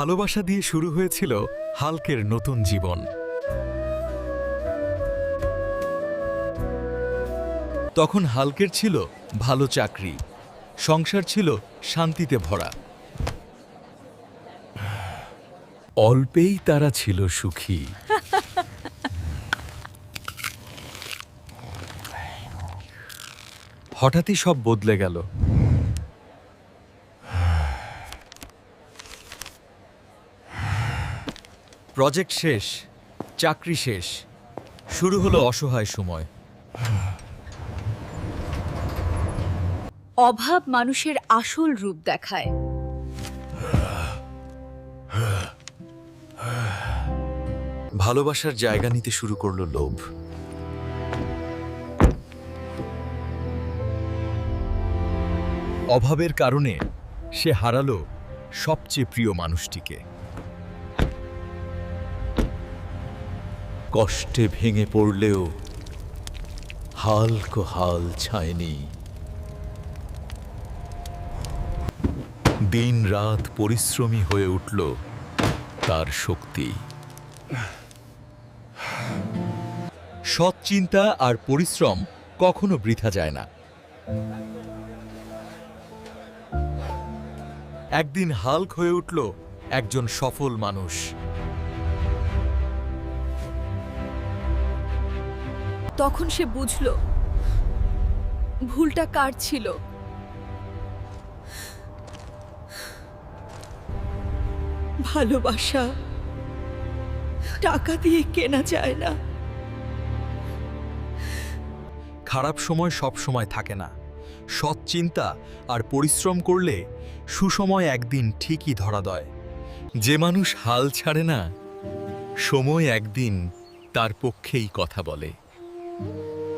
ভালোবাসা দিয়ে শুরু হয়েছিল হালকের নতুন জীবন। তখন হালকের ছিল ভালো চাকরি, সংসার ছিল শান্তিতে ভরা। অল্পেই তারা ছিল সুখী। হঠাৎই সব বদলে গেল। প্রজেক্ট শেষ চাকরি শেষ শুরু হলো অসহায় সময়। অভাব মানুষের আসল রূপ দেখায়। ভালোবাসার জায়গা নিতে শুরু করল লোভ। অভাবের কারণে সে হারালো সবচেয়ে প্রিয় মানুষটিকে। কষ্টে ভেঙে পড়লেও হালকো হাল ছায়নি। দিন রাত পরিশ্রমী হয়ে উঠল তার শক্তি। সৎ চিন্তা আর পরিশ্রম কখনো বৃথা যায় না। একদিন হাল্ক হয়ে উঠল একজন সফল মানুষ। তখন সে বুঝল, ভুলটা কার ছিল। ভালোবাসা টাকা দিয়ে কেনা যায় না। খারাপ সময় সব সময় থাকে না। সৎ চিন্তা আর পরিশ্রম করলে সুসময় একদিন ঠিকই ধরা দেয়। যে মানুষ হাল ছাড়ে না, সময় একদিন তার পক্ষেই কথা বলে। Mm-hmm.